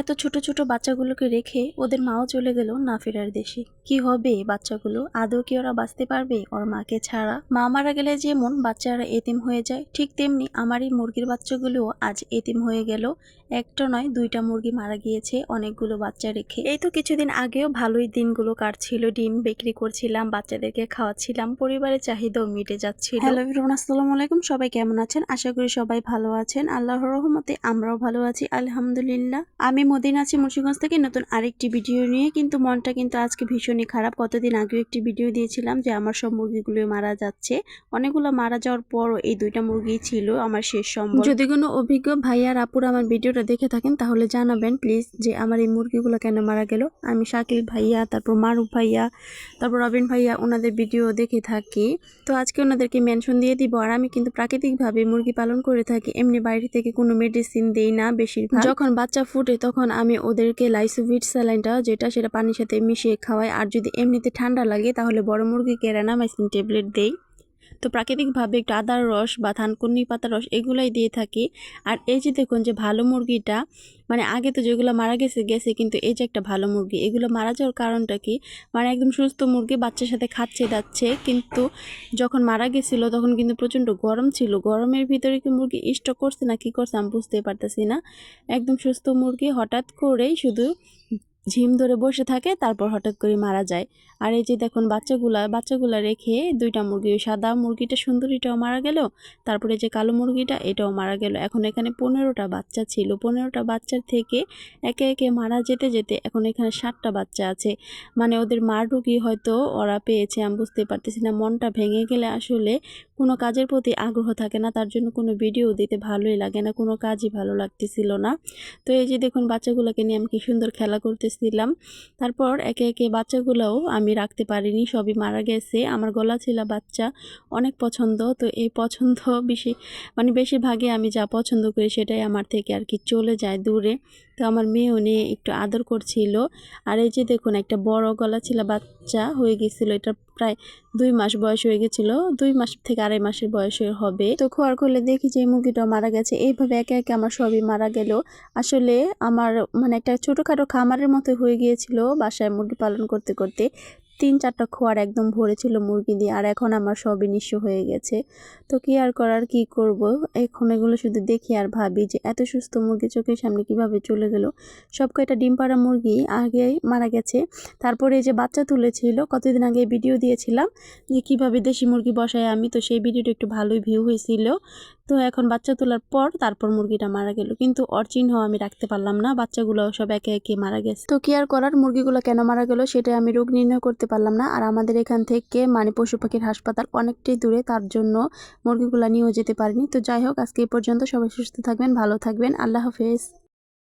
এত ছোট ছোট বাচ্চাগুলোকে রেখে ওদের মাও চলে গেল না ফেরার দেশে। কি হবে বাচ্চাগুলো? আদৌ কি ওরা বাঁচতে পারবে? ওর মাকে ছাড়া। মা মারা গেলে যেমন বাচ্চারা এতিম হয়ে যায়, ঠিক তেমনি আমার এই মুরগির বাচ্চাগুলোও আজ এতিম হয়ে গেল। একটা নয়, দুইটা মুরগি মারা গিয়েছে অনেকগুলো বাচ্চা রেখে। এই তো কিছুদিন আগেও ভালোই দিনগুলো কাটছিল, ডিম বিক্রি করছিলাম, বাচ্চাদেরকে খাওয়াচ্ছিলাম, পরিবারের চাহিদাও মিটে যাচ্ছিল। হ্যালো এভরিওয়ান আসসালামু আলাইকুম, সবাই কেমন আছেন? আশা করি সবাই ভালো আছেন। আল্লাহর রহমতে আমরাও ভালো আছি, আলহামদুলিল্লাহ। আমি মদিন আছি মুন্সিগঞ্জ থেকে নতুন আরেকটি ভিডিও নিয়ে কিন্তু মনটা কিন্তু আজকে ভীষণই খারাপ। কতদিন আগেও একটি ভিডিও দিয়েছিলাম যে আমার সব মুরগিগুলো মারা যাচ্ছে। অনেকগুলো মারা যাওয়ার পরও এই দুইটা মুরগি ছিল আমার শেষ সম্বল। যদি কোনো অভিজ্ঞ ভাই আর আপুর আমার ভিডিওটা দেখে থাকেন তাহলে জানাবেন প্লিজ যে আমার এই মুরগিগুলো কেন মারা গেল। আমি শাকিল ভাইয়া তারপর মারুফ ভাইয়া তারপর রবিন ভাইয়া ওনাদের ভিডিও দেখে থাকি। তো আজকে ওনাদেরকে মেনশন দিয়ে দিব। আর আমি কিন্তু প্রাকৃতিকভাবে মুরগি পালন করে থাকি। এমনি বাইরে থেকে কোনো মেডিসিন দেই না বেশিরভাগ। যখন বাচ্চা ফুটে তখন আমি ওদেরকে লাইসোভিট স্যালাইনটা, যেটা সেটা পানির সাথে মিশিয়ে খাওয়াই, আর যদি এমনিতে ঠান্ডা লাগে, তাহলে বড় মুরগিকে র্যানামাইসিন ট্যাবলেট দেই তো প্রাকৃতিকভাবে একটু আদার রস বা ধানকুন্নি পাতার রস এগুলাই দিয়ে থাকি। আর এই যে দেখুন যে ভালো মুরগিটা মানে আগে তো যেগুলো মারা গেছে গেছে কিন্তু এই যে একটা ভালো মুরগি, এগুলো মারা যাওয়ার কারণটা কি? মানে একদম সুস্থ মুরগি, বাচ্চার সাথে খাচ্ছে যাচ্ছে কিন্তু যখন মারা গেছিল তখন কিন্তু প্রচণ্ড গরম ছিল। গরমের ভিতরে কি মুরগি স্টক করছে না কি করছে আমি বুঝতে পারতেছি না। একদম সুস্থ মুরগি, হঠাৎ করেই শুধু ঝিম ধরে বসে থাকে, তারপর হঠাৎ করে মারা যায়। আর এই যে দেখুন বাচ্চাগুলা বাচ্চাগুলা রেখে দুইটা মুরগি সাদা মুরগিটা, সুন্দরীটাও মারা গেল, তারপরে যে কালো মুরগিটা, এটাও মারা গেল। এখন এখানে পনেরোটা বাচ্চা ছিল। পনেরোটা বাচ্চার থেকে একে একে মারা যেতে যেতে এখন এখানে ষাটটা বাচ্চা আছে। মানে ওদের মার রুগী হয়তো ওরা পেয়েছে, আমি বুঝতে পারতেছি না, মনটা ভেঙে গেলে আসলে কোনো কাজের প্রতি আগ্রহ থাকে না, তার জন্য কোনো ভিডিও দিতে ভালোই লাগে না, কোনো কাজই ভালো লাগতেছিল না। তো এই যে দেখুন বাচ্চাগুলোকে নিয়ে আমি কি সুন্দর খেলা করতেছিলাম তারপর একে একে বাচ্চাগুলোও আমি রাখতে পারিনি, সবই মারা গেছে। আমার গলা ছিল বাচ্চা, অনেক পছন্দ। তো এই পছন্দ বেশি মানে বেশিরভাগে আমি যা পছন্দ করি সেটাই আমার থেকে আর কি চলে যায় দূরে। তো আমার মেয়ে উনি একটু আদর করছিল। আর এই যে দেখুন, একটা বড় গলা ছিল, বাচ্চা হয়ে গেছিল, এটা প্রায় দুই মাস বয়স হয়ে গেছিল, দুই মাস থেকে আড়াই মাসের বয়সের হবে। তো খোয়ার করলে দেখি যে মুরগিটা মারা গেছে। এইভাবে একে একে আমার সবই মারা গেল। আসলে আমার মানে একটা ছোটোখাটো খামারের মতো হয়ে গিয়েছিল বাসায় মুরগি পালন করতে করতে। তিন চারটা খোয়ার একদম ভরেছিল মুরগি দিয়ে, আর এখন আমার সবই নিঃস্ব হয়ে গেছে। তো কি আর করার, কি করব? এখন এগুলো শুধু দেখি আর ভাবি যে এত সুস্থ মুরগি চোখের সামনে কীভাবে চলে গেল। সব কয়টা ডিম পাড়া মুরগি আগে মারা গেছে। তারপরে এই যে বাচ্চা তুলেছিল, কতদিন আগে ভিডিও দিয়েছিলাম যে কীভাবে দেশি মুরগি বসায় আমি, তো সেই ভিডিওটা একটু ভালোই ভিউ হয়েছিল। তো এখন বাচ্চা তোলার পর তারপর মুরগিটা মারা গেল। কিন্তু ওর চিহ্ন আমি রাখতে পারলাম না, বাচ্চাগুলো সব একে একে মারা গেছে। তো কেয়ার করার, মুরগিগুলো কেন মারা গেল সেটা আমি রোগ নির্ণয় করতে পারলাম না। আর আমাদের এখান থেকে মানে পশু পাখির হাসপাতাল অনেকটাই দূরে, তার জন্য মুরগিগুলো নিয়েও যেতে পারিনি। তো যাই হোক, আজকে এই পর্যন্ত সবাই সুস্থ থাকবেন, ভালো থাকবেন। আল্লাহ হাফেজ।